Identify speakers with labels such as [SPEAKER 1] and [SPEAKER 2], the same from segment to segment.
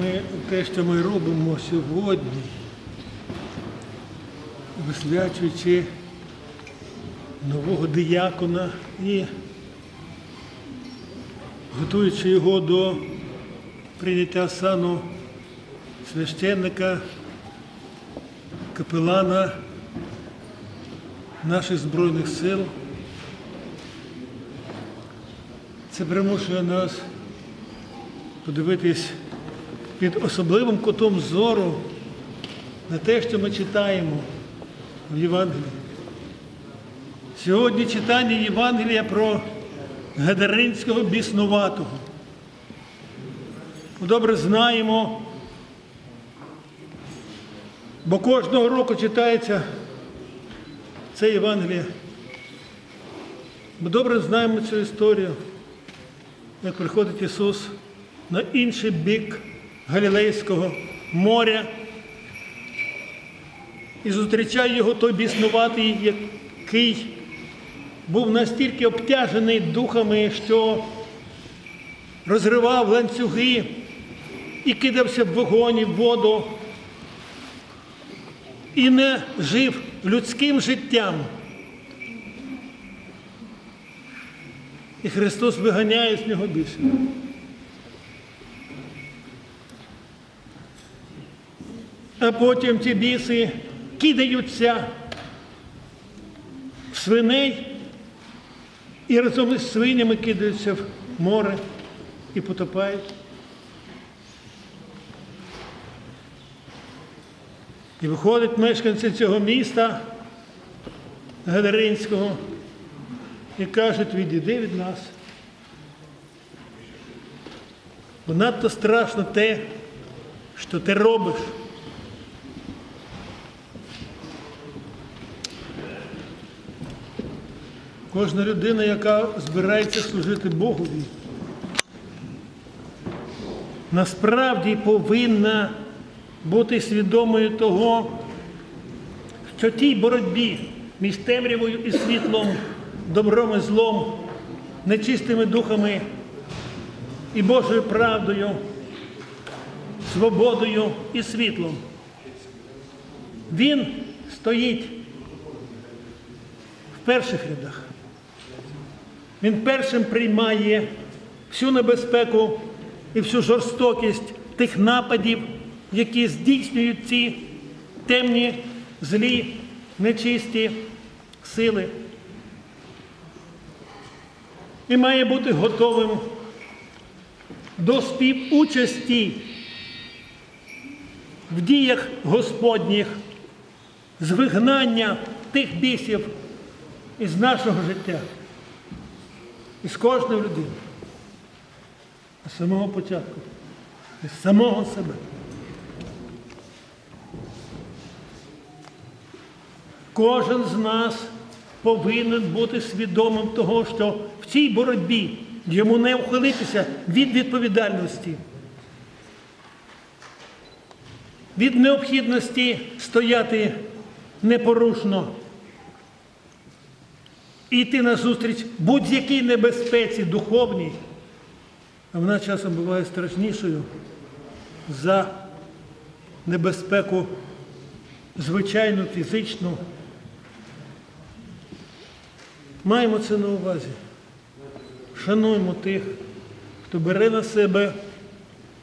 [SPEAKER 1] ми те, що ми робимо сьогодні, висвячуючи нового диякона і готуючи його до прийняття сану священника, капелана наших Збройних сил. Це примушує нас подивитись під особливим кутом зору на те, що ми читаємо в Євангелії. Сьогодні читання Євангелія про Гадаринського біснуватого. Ми добре знаємо, бо кожного року читається це Євангеліє. Ми добре знаємо цю історію, як приходить Ісус на інший бік Галілейського моря і зустрічає його той біснуватий, який був настільки обтяжений духами, що розривав ланцюги і кидався в вогонь в воду, і не жив людським життям. І Христос виганяє з нього більше. А потім ті біси кидаються в свиней і разом із свинями кидаються в море і потопають. І виходять мешканці цього міста Гадаринського і кажуть, відійди від нас. Бо надто страшно те, що ти робиш. Кожна людина, яка збирається служити Богові, насправді повинна бути свідомою того, що тій боротьбі між темрявою і світлом, добром і злом, нечистими духами і Божою правдою, свободою і світлом. Він стоїть в перших рядах. Він першим приймає всю небезпеку і всю жорстокість тих нападів, які здійснюють ці темні, злі, нечисті сили. І має бути готовим до співучасті в діях Господніх, з вигнання тих бісів із нашого життя, із кожної людини, з самого початку, із самого себе. Кожен з нас повинен бути свідомим того, що в цій боротьбі йому не ухилитися від відповідальності, від необхідності стояти непорушно і йти назустріч будь-якій небезпеці духовній, а вона часом буває страшнішою за небезпеку звичайну фізичну. Маємо це на увазі. Шануємо тих, хто бере на себе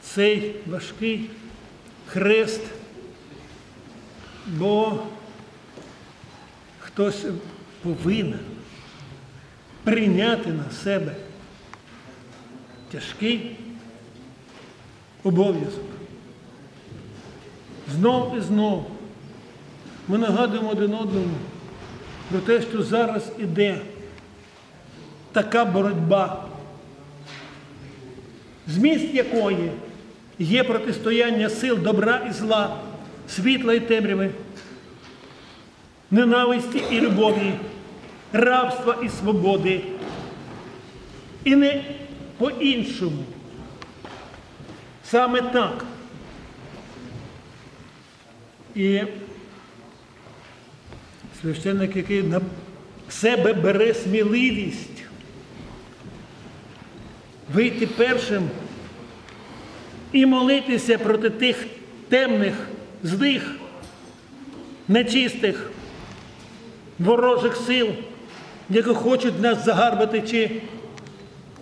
[SPEAKER 1] цей важкий хрест, бо хтось повинен прийняти на себе тяжкий обов'язок. Знов і знов ми нагадуємо один одному про те, що зараз іде така боротьба, зміст якої є протистояння сил добра і зла, світла і темряви, ненависті і любові, рабства і свободи. І не по-іншому. Саме так. І священник, який на себе бере сміливість вийти першим і молитися проти тих темних, злих, нечистих, ворожих сил, які хочуть нас загарбати чи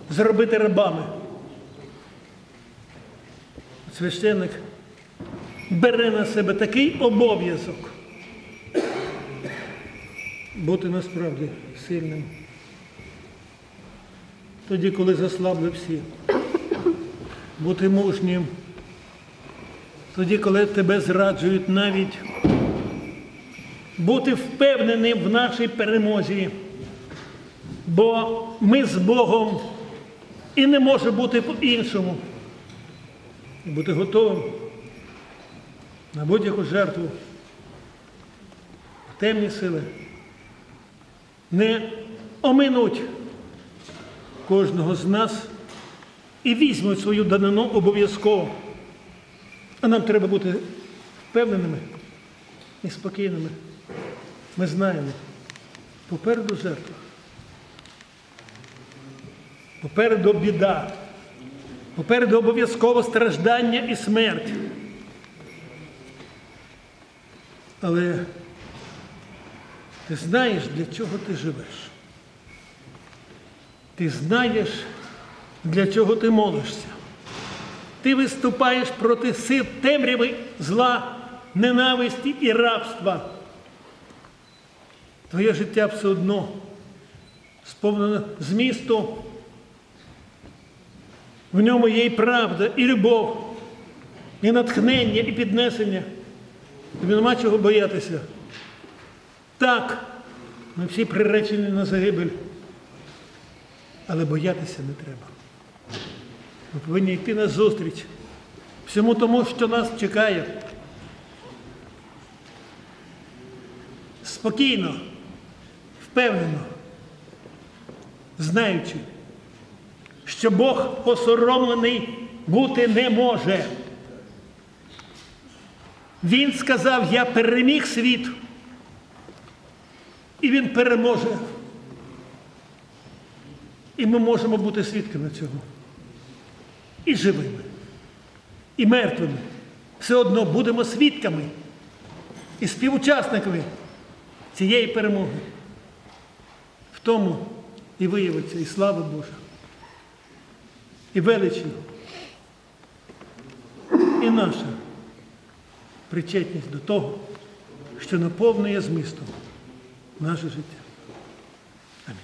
[SPEAKER 1] зробити рабами. Священник бере на себе такий обов'язок бути насправді сильним. Тоді, коли заслабли всі, бути мужнім, тоді, коли тебе зраджують навіть, бути впевненим в нашій перемозі, бо ми з Богом і не може бути по-іншому. Бути готовим на будь-яку жертву. Темні сили не оминуть кожного з нас і візьмуть свою данину обов'язково. А нам треба бути впевненими і спокійними. Ми знаємо, попереду жертва, попереду біда, попереду обов'язково страждання і смерть. Але ти знаєш, для чого ти живеш. Ти знаєш, для чого ти молишся. Ти виступаєш проти сил темряви, зла, ненависті і рабства. Твоє життя все одно сповнено змісту. В ньому є і правда, і любов, і натхнення, і піднесення. Тобі нема чого боятися. Так, ми всі приречені на загибель. Але боятися не треба. Ми повинні йти на зустріч всьому тому, що нас чекає. Спокійно, впевнено, знаючи, що Бог посоромлений бути не може. Він сказав, я переміг світ, і він переможе. І ми можемо бути свідками цього. І живими, і мертвими. Все одно будемо свідками і співучасниками цієї перемоги. В тому і виявиться і слава Божа, і велична, і наша причетність до того, що наповнює змістом наше життя. Амінь.